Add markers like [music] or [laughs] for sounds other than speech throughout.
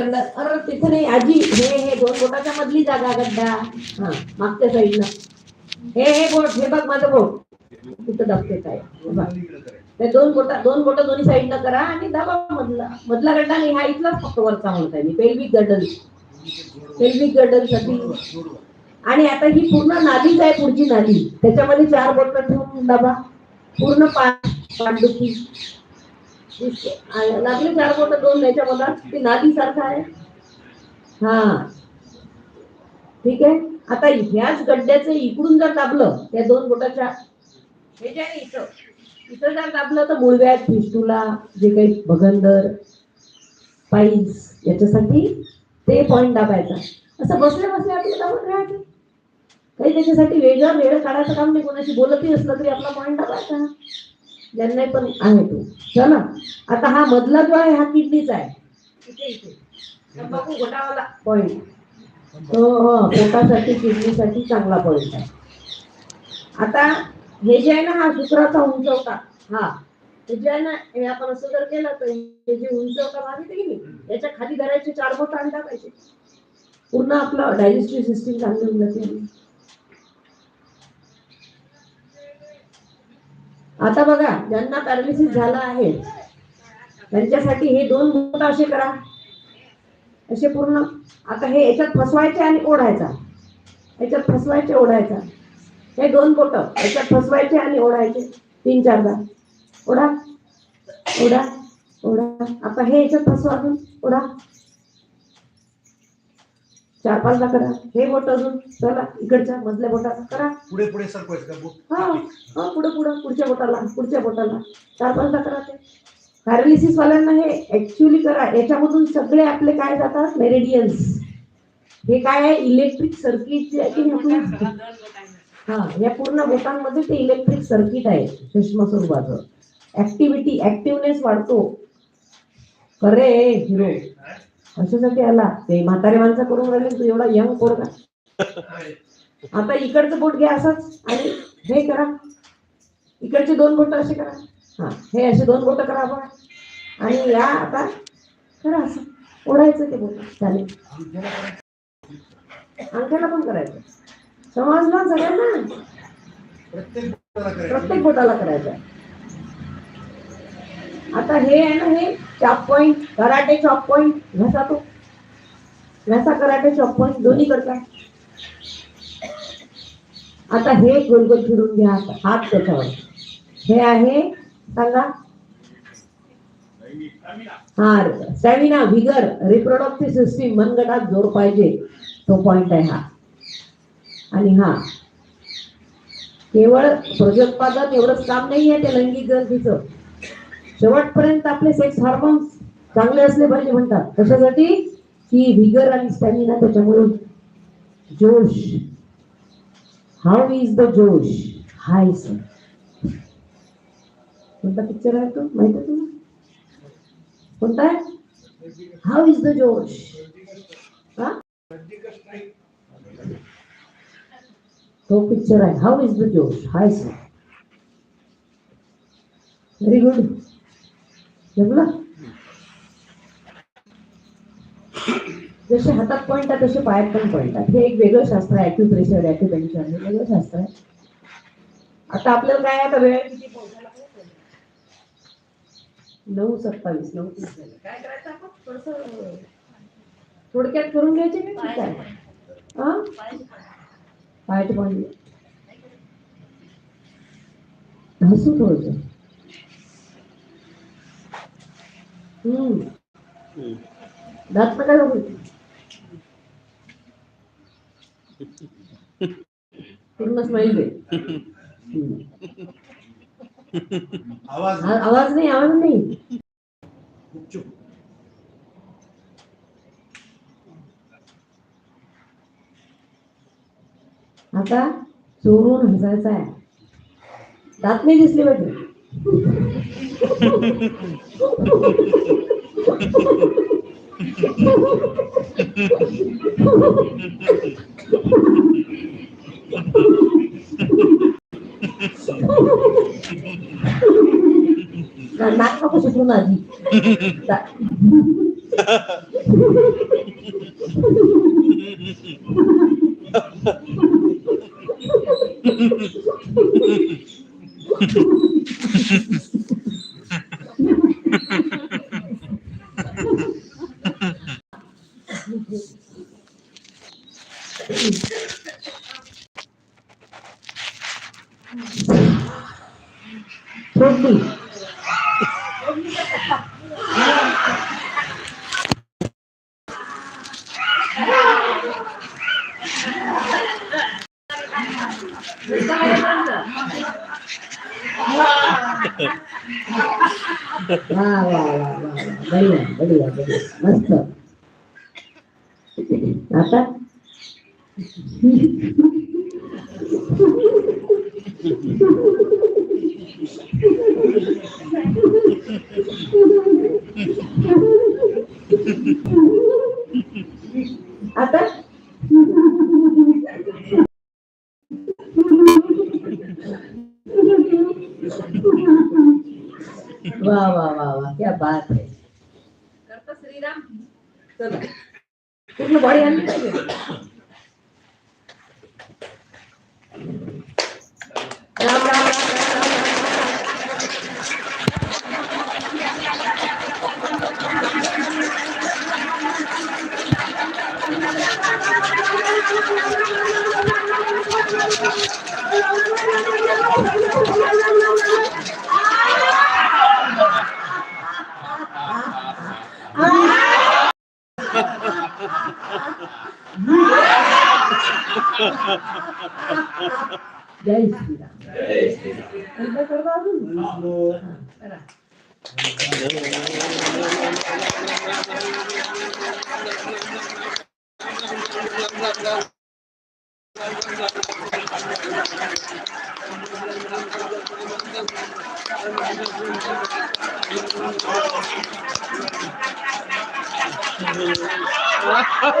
अरे तिथे नाही आजी हे हे दोन बोटाच्या मधली जागा गड्डा. हा मागच्या साईडला. हे हे बोट हे बघ माझं बोट. तिथं दाबते काय? हे ते दोन बोटा दोन बोट दोन्ही साईडला करा आणि दाबा मधला. मधला गड्डा नाही हा इथलाच फक्त वरचा म्हणताय मी पेल्विक गर्डन पेल्विक गर्डनसाठी. आणि आता ही पूर्ण नादीच आहे पुढची नादी त्याच्यामध्ये चार बोट ठेवून दाबा. पूर्ण पाठ पाठदुखी लागले चार बोट दोन द्यायच्या मला ते नादी सारखं आहे. हा. ठीक आहे? आता ह्याच गड्ड्याचं इकडून जर दाबलं त्या दोन बोटाच्या हे जे आहे इथं इथं जर दाबलं तर मुळव्यात फिस्टुला जे काही भगंदर पाईज याच्यासाठी ते पॉईंट दाबायचा. असं बसल्या बसल्या आपल्याला दाबत राहायचं. काही त्याच्यासाठी वेगळं वेळ काढायचं काम नाही. कोणाशी बोलतही असलं तरी आपला पॉईंट दाबायचा. ज्यांना पण आहे तो. चला. आता हा मधला जो आहे हा किडनीचा आहे. तंबाखू घोटावाला पॉईंट हो हो पोटासाठी किडनीसाठी चांगला पॉईंट आहे. आता हे जे आहे ना हा शुक्राचा उंचवटा हा. हे जे आहे ना हे आपण असं जर केलं तर हे जे उंचवटा भाग येते की नाही? याच्या खाली धरायचे चार बोट आणि टाकायचे. पूर्ण आपलं डायजेस्टिव्ह सिस्टीम चांगली होऊन जाते. आता बघा ज्यांना पॅरालिसिस झाला आहे त्यांच्यासाठी हे दोन बोट असे करा. असे पूर्ण आता हे याच्यात फसवायचे आणि ओढायचा. याच्यात फसवायचे ओढायचा. हे दोन बोट याच्यात फसवायचे आणि ओढायचे. तीन चारदा ओढा ओढा ओढा. आता हे याच्यात फसवा अजून. ओढा. चार पाचदा करा. हे बोट अजून चला इकडच्या मधल्या बोटाला करा. पुढे पुढे हा हा पुढे पुढे पुढच्या बोटाला पुढच्या बोटाला. चार पाचदा करा ते. पॅरालिसिस वाल्यांना हे ऍक्च्युली करा. याच्यामधून सगळे आपले काय जातात? मेरेडियन्स हे काय आहे? इलेक्ट्रिक सर्किट जे आहे? हा या पूर्ण बोटांमध्ये ते इलेक्ट्रिक सर्किट आहे. सूक्ष्म स्वरूपाचं. ऍक्टिव्हिटी ऍक्टिव्हनेस वाढतो. खरे हिरो. कशासाठी आला. ते म्हातारे माणसं करून राहिले तू एवढा यंग पोरगा आता इकडचं बोट घ्या असंच आणि हे करा. इकडचे दोन बोट असे करा. हा हे असे दोन बोट करा आपण आणि या आता करा असं. ओढायचं ते बोट. चालेल. अंगठ्याला पण करायचं. समजलं सगळ्यांना. प्रत्येक बोटाला करायचं. प्रत्येक बोटाला करायचं आहे. आता हे आहे ना हे chop point karate chop point घसा तो. घसा कराटे चॉप पॉइंट दोन्ही करता. आता हे गोल गोल फिरून घ्या आता. हात त्याच्यावर. हे आहे सांगा. हा स्टॅमिना विगर रिप्रोडक्टिव्ह सिस्टीम मनगटात जोर पाहिजे. तो पॉइंट आहे हा. आणि हा. केवळ प्रजोत्पादन एवढंच काम नाही आहे ते लैंगिक गरजेचं शेवटपर्यंत आपले सेक्स हार्मोन्स चांगले असले पाहिजे म्हणतात. कशासाठी? की व्हिगर आणि स्टॅमिना त्याच्यामुळे जोश. हाऊ इज द जोश? हाय सर कोणता पिक्चर आहे तो? माहीत आहे तुला कोणता? आहे हाऊ इज द जोश? हा? तो पिक्चर आहे. हाऊ इज द जोश? हाय सर व्हेरी गुड जमलं जसे हातात पॉइंट आहे तसे पायात पण पॉइंट आहे हे एक वेगळं शास्त्र आहे ॲक्युप्रेशर ॲक्युपेन्शन हे वेगळं शास्त्र आहे. आता आपल्याला काय आता वेळ किती पोहोचायला नऊ सत्तावीस नऊ तीस काय करायचं आपण? थोडस थोडक्यात करून घ्यायचे मी ठीक आहे? हा पायाचे पॉइंट हसू थोडं हम्म. दात नका दाबू. पूर्ण स्माईल दे हम्म. आवाज आवाज नाही आवाज नाही. आता चोरून हसायचा आहे. दात नाही दिसले पाहिजे. 나, 나 하고 싶은 말이. 나. [laughs] Sophie. Wow, wow, wow, wow. Đây là, đây là, đây là. Mất rồi. आता आता वा वा वा वा क्या बात है करता श्रीराम चला Isn't the body on Ya inspira. ¿Es verdad? No. Espera. करा.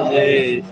अरे